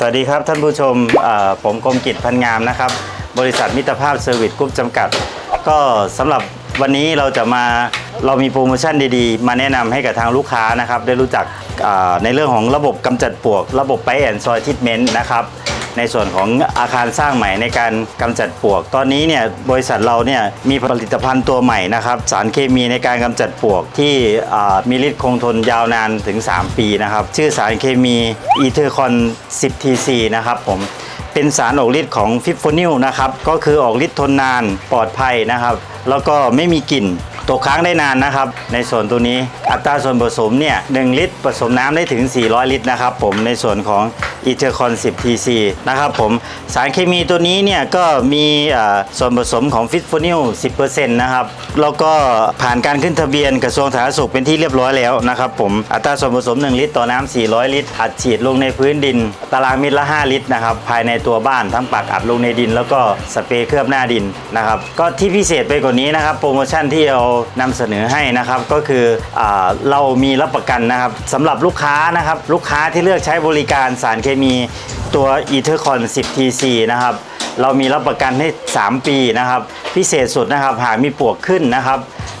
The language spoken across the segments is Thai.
สวัสดีครับท่านผู้ชมผมกรมกิจพันงามนะครับ บริษัทมิตรภาพเซอร์วิสกรุ๊ปจำกัด ก็สำหรับวันนี้เราจะมาเรามีโปรโมชั่นดีๆ มาแนะนำให้กับทางลูกค้านะครับ ได้รู้จักในเรื่องของระบบกำจัดปวก ระบบไปแอนซอยทิทเมนต์นะครับ ในส่วนของอาคารสร้างใหม่ในการกำจัดปวก ตอนนี้เนี่ยบริษัทเราเนี่ยมีผลิตภัณฑ์ตัวใหม่นะครับสารเคมีในการกำจัดปวกที่มีฤทธิ์คงทนยาวนานถึง 3 ปีนะครับชื่อสารเคมีอีเทอร์คอน 10 TC นะครับผมเป็นสารออกฤทธิ์ของฟิฟโฟนิลนะครับก็คือออกฤทธิ์ทนนานปลอดภัยนะครับ แล้วก็ไม่มีกลิ่น ตกค้างได้นานนะครับ ในส่วนตัวนี้อัตราส่วนผสมเนี่ย1ลิตรผสมน้ำได้ถึง 400 ลิตรนะครับผมในส่วนของอีเทอร์คอน 10 TC นะครับผมสารเคมีตัวนี้เนี่ยก็มีอ่าส่วนผสมของฟิฟโฟนิล 10%นะครับแล้วก็ผ่านการขึ้นทะเบียนกระทรวงสาธารณสุขเป็นที่เรียบร้อยแล้วนะครับผมอัตราส่วนผสม 1 ลิตรต่อน้ำ400 ลิตร อัดฉีดลงในพื้นดิน ตารางเมตรละ 5 ลิตรนะครับภายในตัวบ้านทั้งปักอัดลงในดิน แล้วก็สเปรย์เคลือบหน้าดินนะครับก็ที่พิเศษไปกว่านี้นะครับโปรโมชั่นที่เรานำเสนอให้นะครับก็คืออเรามีรับประกันนะครับสำหรับลูกค้านะครับลูกค้าที่เลือกใช้บริการสารเคมีตัวอีเทอร์คอน10 TC นะครับเรามีรับประกันให้ 3 ปีนะครับ พิเศษสุดนะครับหากมีปวกขึ้นนะครับ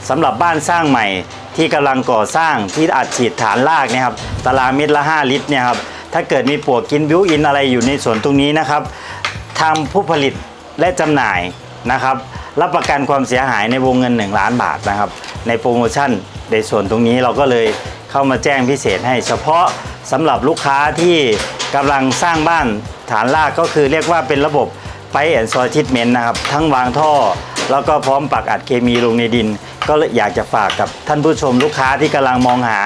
สำหรับบ้านสร้างใหม่ที่กำลังก่อสร้างที่อัดฉีดฐานรากนะครับตารางเมตรละ 5 ลิตรเนี่ยครับถ้าเกิดมีปวกกินบิวอินอะไรอยู่ในส่วนตรงนี้นะครับทางผู้ผลิตและจำหน่ายนะครับ รับประกันความเสียหายในวงเงิน 1 ล้านบาทนะครับ ในโปรโมชั่นในส่วนตรงนี้เราก็เลยเข้ามาแจ้งพิเศษให้ เฉพาะสำหรับลูกค้าที่กำลังสร้างบ้านฐานรากก็คือเรียกว่าเป็นระบบไปแอนซอยทิทเมนต์นะครับ ทั้งวางท่อ แล้วก็พร้อมปักอัดเคมีลงในดิน ก็อยากจะฝากกับท่านผู้ชมลูกค้าที่กำลังมองหา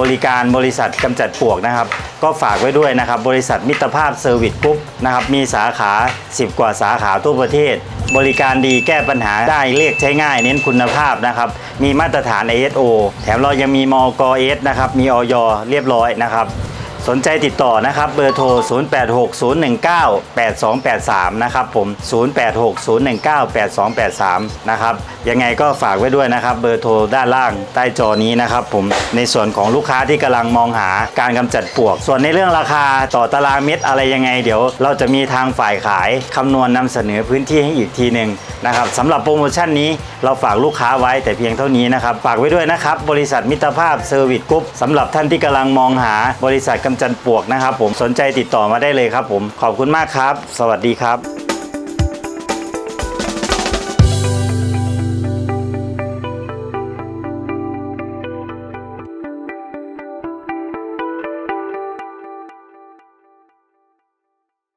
บริการบริษัทกำจัดปวกนะครับ ก็ฝากไว้ด้วยนะครับ บริษัทมิตรภาพเซอร์วิสกรุ๊ปนะครับมีสาขา 10 กว่าสาขาทั่วประเทศ บริการดีแก้ปัญหาได้เรียกใช้ง่าย เน้นคุณภาพนะครับ มีมาตรฐาน ISO แถมเรายังมีมกเอสนะครับมีออยเรียบร้อยนะครับ สนใจติดต่อนะครับเบอร์โทร 0860198283 นะครับผม 0860198283 นะครับยังไงก็ฝากไว้ด้วยนะครับ เบอร์โทรด้านล่างใต้จอนี้นะครับผมในส่วนของลูกค้าที่กำลังมองหาการกำจัดปวก ส่วนในเรื่องราคาต่อตารางเมตรอะไรยังไง เดี๋ยวเราจะมีทางฝ่ายขายคำนวณนำเสนอพื้นที่ให้อีกทีหนึ่งนะครับสำหรับโปรโมชั่นนี้เราฝากลูกค้าไว้แต่เพียงเท่านี้นะครับฝากไว้ด้วยนะครับบริษัทมิตรภาพเซอร์วิสกรุ๊ปสำหรับท่านที่กำลังมองหาบริษัทกำจันปลวกนะครับผมสนใจติดต่อมาได้เลยครับผมขอบคุณมากครับ สวัสดีครับ